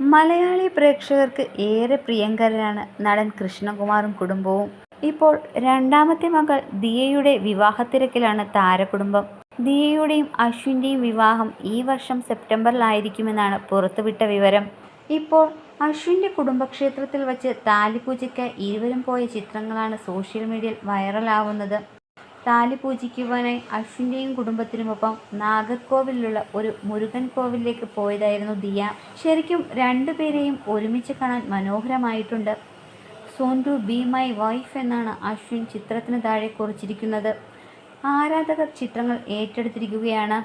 മലയാളി പ്രേക്ഷകർക്ക് ഏറെ പ്രിയങ്കരനാണ് നടൻ കൃഷ്ണകുമാറും കുടുംബവും. ഇപ്പോൾ രണ്ടാമത്തെ മകൾ ദിയയുടെ വിവാഹത്തിരക്കിലാണ് താരകുടുംബം. ദിയയുടെയും അശ്വിന്റെയും വിവാഹം ഈ വർഷം സെപ്റ്റംബറിലായിരിക്കുമെന്നാണ് പുറത്തുവിട്ട വിവരം. ഇപ്പോൾ അശ്വിന്റെ കുടുംബക്ഷേത്രത്തിൽ വച്ച് താലിപൂജയ്ക്ക് ഇരുവരും പോയ ചിത്രങ്ങളാണ് സോഷ്യൽ മീഡിയയിൽ വൈറലാവുന്നത്. താലി പൂജിക്കുവാനായി അശ്വിന്റെയും കുടുംബത്തിനുമൊപ്പം നാഗർകോവിലുള്ള ഒരു മുരുകൻ കോവിലേക്ക് പോയതായിരുന്നു ദിയ. ശരിക്കും രണ്ടുപേരെയും ഒരുമിച്ച് കാണാൻ മനോഹരമായിട്ടുണ്ട്. Soon to be my wife എന്നാണ് അശ്വിൻ ചിത്രത്തിന് താഴെ കുറിച്ചിരിക്കുന്നത്. ആരാധകർ ചിത്രങ്ങൾ ഏറ്റെടുത്തിരിക്കുകയാണ്.